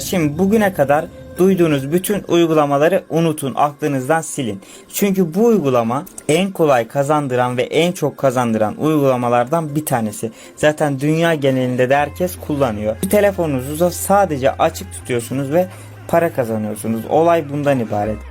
Şimdi bugüne kadar duyduğunuz bütün uygulamaları unutun, aklınızdan silin. Çünkü bu uygulama en kolay kazandıran ve en çok kazandıran uygulamalardan bir tanesi. Zaten dünya genelinde de herkes kullanıyor. Telefonunuzu da sadece açık tutuyorsunuz ve para kazanıyorsunuz. Olay bundan ibaret.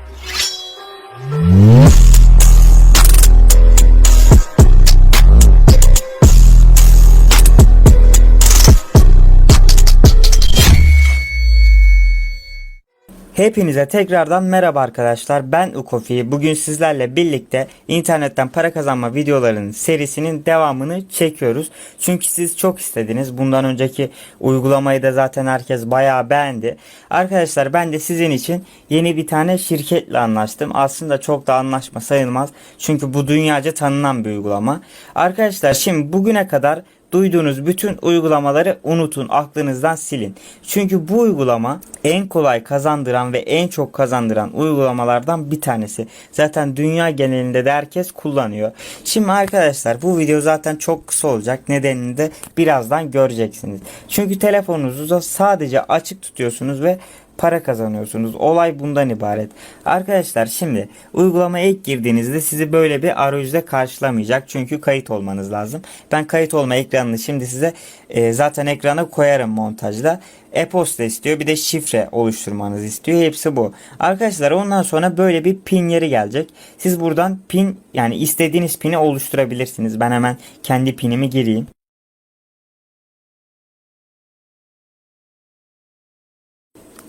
Hepinize tekrardan merhaba arkadaşlar. Ben Ukofi. Bugün sizlerle birlikte internetten para kazanma videolarının serisinin devamını çekiyoruz. Çünkü siz çok istediniz. Bundan önceki uygulamayı da zaten herkes bayağı beğendi. Arkadaşlar ben de sizin için yeni bir tane şirketle anlaştım. Aslında çok da anlaşma sayılmaz. Çünkü bu dünyaca tanınan bir uygulama. Arkadaşlar şimdi bugüne kadar duyduğunuz bütün uygulamaları unutun, aklınızdan silin. Çünkü bu uygulama en kolay kazandıran ve en çok kazandıran uygulamalardan bir tanesi. Zaten dünya genelinde de herkes kullanıyor. Şimdi arkadaşlar bu video zaten çok kısa olacak. Nedenini de birazdan göreceksiniz. Çünkü telefonunuzu da sadece açık tutuyorsunuz ve para kazanıyorsunuz. Olay bundan ibaret. Arkadaşlar şimdi uygulamaya ilk girdiğinizde sizi böyle bir arayüzde karşılamayacak. Çünkü kayıt olmanız lazım. Ben kayıt olma ekranını şimdi size e, zaten ekrana koyarım montajda. E-posta istiyor bir de şifre oluşturmanızı istiyor. Hepsi bu. Arkadaşlar ondan sonra böyle bir pin yeri gelecek. Siz buradan pin yani istediğiniz pini oluşturabilirsiniz. Ben hemen kendi pinimi gireyim.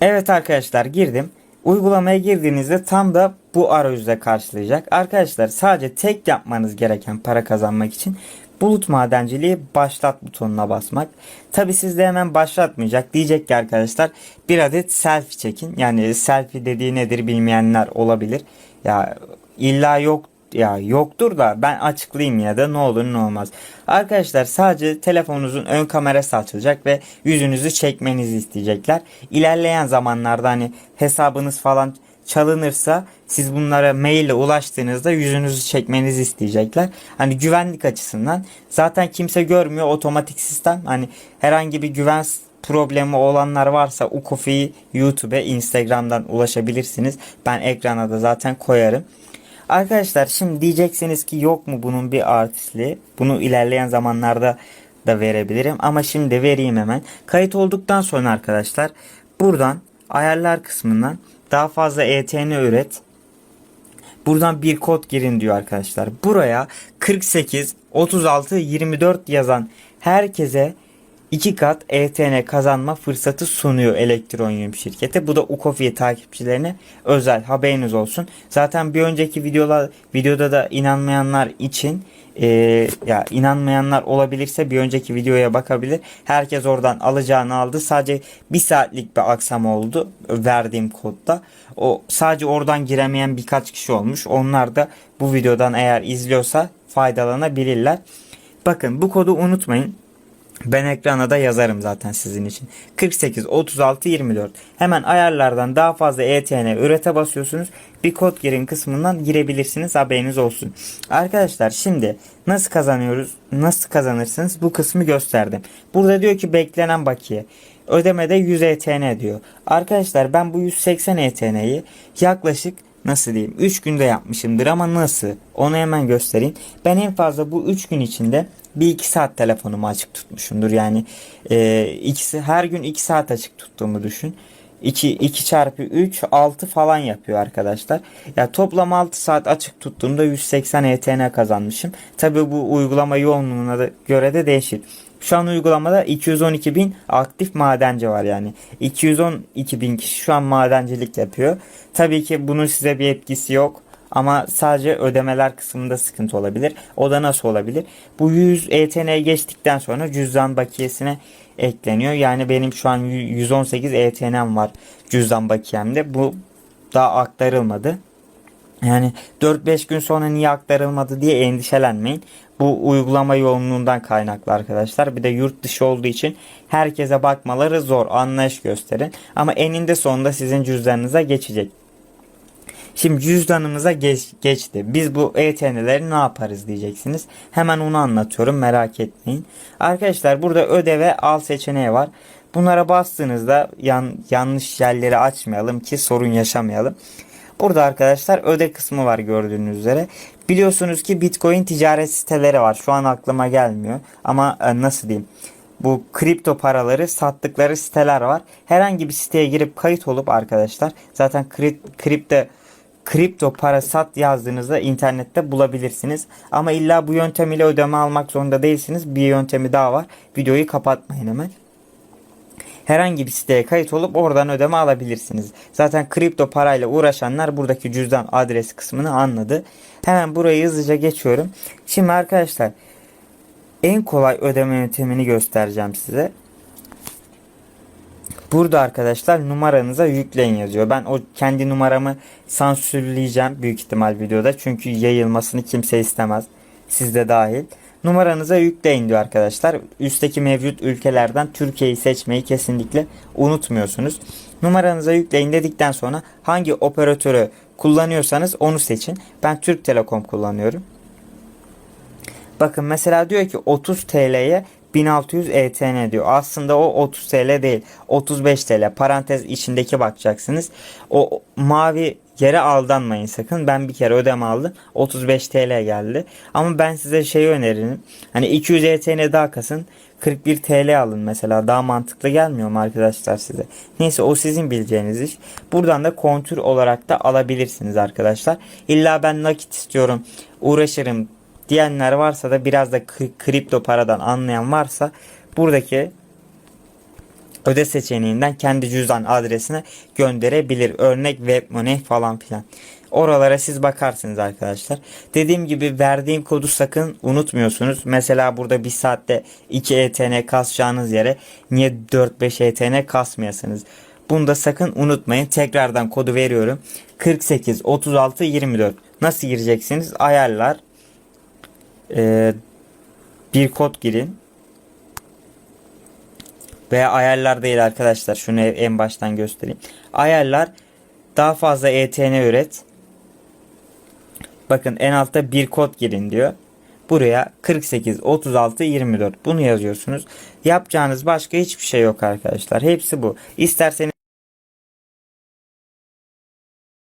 Evet arkadaşlar girdim. Uygulamaya girdiğinizde tam da bu arayüzde karşılayacak. Arkadaşlar sadece tek yapmanız gereken para kazanmak için bulut madenciliği başlat butonuna basmak. Tabi sizde hemen başlatmayacak. Diyecek ki arkadaşlar bir adet selfie çekin. Yani selfie dediği nedir bilmeyenler olabilir. Ya illa yok ya yoktur da ben açıklayayım ya da ne olur ne olmaz. Arkadaşlar sadece telefonunuzun ön kamerası açılacak ve yüzünüzü çekmenizi isteyecekler. İlerleyen zamanlarda hani hesabınız falan çalınırsa siz bunlara mail ile ulaştığınızda yüzünüzü çekmenizi isteyecekler. Hani güvenlik açısından zaten kimse görmüyor otomatik sistem. Hani herhangi bir güven problemi olanlar varsa Ukofi'yi YouTube'e Instagram'dan ulaşabilirsiniz. Ben ekrana da zaten koyarım. Arkadaşlar şimdi diyeceksiniz ki yok mu bunun bir artistliği? Bunu ilerleyen zamanlarda da verebilirim ama şimdi vereyim hemen. Kayıt olduktan sonra arkadaşlar buradan ayarlar kısmından daha fazla ETN üret. Buradan bir kod girin diyor arkadaşlar. Buraya 48 36 24 yazan herkese 2 kat ETN kazanma fırsatı sunuyor Elektronyum şirketi. Bu da Ukofiye takipçilerine özel haberiniz olsun. Zaten bir önceki videolar videoda da inanmayanlar için e, ya inanmayanlar olabilirse bir önceki videoya bakabilir. Herkes oradan alacağını aldı. Sadece bir saatlik bir aksam oldu verdiğim kodda. O sadece oradan giremeyen birkaç kişi olmuş. Onlar da bu videodan eğer izliyorsa faydalanabilirler. Bakın bu kodu unutmayın. Ben ekrana da yazarım zaten sizin için. 48 36 24. Hemen ayarlardan daha fazla ETN ürete basıyorsunuz. Bir kod girin kısmından girebilirsiniz. Haberiniz olsun. Arkadaşlar şimdi nasıl kazanıyoruz? Nasıl kazanırsınız? Bu kısmı gösterdim. Burada diyor ki beklenen bakiye. Ödemede 100 ETN diyor. Arkadaşlar ben bu 180 ETN'yi yaklaşık nasıl diyeyim 3 günde yapmışımdır ama nasıl onu hemen göstereyim. Ben en fazla bu 3 gün içinde bir iki saat telefonumu açık tutmuşumdur. Yani e, ikisi her gün iki saat açık tuttuğumu düşün. 2, 2 çarpı 3 6 falan yapıyor arkadaşlar. Ya toplam 6 saat açık tuttuğumda 180 ETN kazanmışım. Tabi bu uygulama yoğunluğuna da göre de değişir. Şu an uygulamada 212 bin aktif madenci var yani. 212 bin kişi şu an madencilik yapıyor. Tabii ki bunun size bir etkisi yok. Ama sadece ödemeler kısmında sıkıntı olabilir. O da nasıl olabilir? Bu 100 ETN'ye geçtikten sonra cüzdan bakiyesine ekleniyor. Yani benim şu an 118 ETN'm var cüzdan bakiyemde. Bu daha aktarılmadı. Yani 4-5 gün sonra niye aktarılmadı diye endişelenmeyin. Bu uygulama yoğunluğundan kaynaklı arkadaşlar. Bir de yurt dışı olduğu için herkese bakmaları zor. Anlayış gösterin. Ama eninde sonunda sizin cüzdanınıza geçecek. Şimdi cüzdanımıza geç, geçti. Biz bu ETN'leri ne yaparız diyeceksiniz. Hemen onu anlatıyorum merak etmeyin. Arkadaşlar burada öde ve al seçeneği var. Bunlara bastığınızda yan, yanlış yerleri açmayalım ki sorun yaşamayalım. Burada arkadaşlar öde kısmı var gördüğünüz üzere. Biliyorsunuz ki Bitcoin ticaret siteleri var. Şu an aklıma gelmiyor. Ama e, nasıl diyeyim? Bu kripto paraları sattıkları siteler var. Herhangi bir siteye girip kayıt olup arkadaşlar zaten krip, kripto kripto para sat yazdığınızda internette bulabilirsiniz. Ama illa bu yöntem ile ödeme almak zorunda değilsiniz. Bir yöntemi daha var. Videoyu kapatmayın hemen herhangi bir siteye kayıt olup oradan ödeme alabilirsiniz. Zaten kripto parayla uğraşanlar buradaki cüzdan adresi kısmını anladı. Hemen burayı hızlıca geçiyorum. Şimdi arkadaşlar en kolay ödeme yöntemini göstereceğim size. Burada arkadaşlar numaranıza yükleyin yazıyor. Ben o kendi numaramı sansürleyeceğim büyük ihtimal videoda. Çünkü yayılmasını kimse istemez. Siz de dahil. Numaranıza yükleyin diyor arkadaşlar. Üstteki mevcut ülkelerden Türkiye'yi seçmeyi kesinlikle unutmuyorsunuz. Numaranıza yükleyin dedikten sonra hangi operatörü kullanıyorsanız onu seçin. Ben Türk Telekom kullanıyorum. Bakın mesela diyor ki 30 TL'ye 1600 ETN diyor. Aslında o 30 TL değil. 35 TL. Parantez içindeki bakacaksınız. O mavi yere aldanmayın sakın. Ben bir kere ödeme aldım. 35 TL geldi. Ama ben size şeyi öneririm. Hani 200 ETN daha kasın. 41 TL alın mesela. Daha mantıklı gelmiyor mu arkadaşlar size? Neyse o sizin bileceğiniz iş. Buradan da kontür olarak da alabilirsiniz arkadaşlar. İlla ben nakit istiyorum. Uğraşırım diyenler varsa da biraz da kripto paradan anlayan varsa buradaki öde seçeneğinden kendi cüzdan adresine gönderebilir. Örnek webmoney falan filan. Oralara siz bakarsınız arkadaşlar. Dediğim gibi verdiğim kodu sakın unutmuyorsunuz. Mesela burada bir saatte 2 ETN kasacağınız yere niye 4-5 ETN kasmayasınız? Bunu da sakın unutmayın. Tekrardan kodu veriyorum. 48 36 24. Nasıl gireceksiniz? Ayarlar. Ee, bir kod girin. Veya ayarlar değil arkadaşlar. Şunu en baştan göstereyim. Ayarlar daha fazla ETN üret. Bakın en altta bir kod girin diyor. Buraya 48 36 24 bunu yazıyorsunuz. Yapacağınız başka hiçbir şey yok arkadaşlar. Hepsi bu. İsterseniz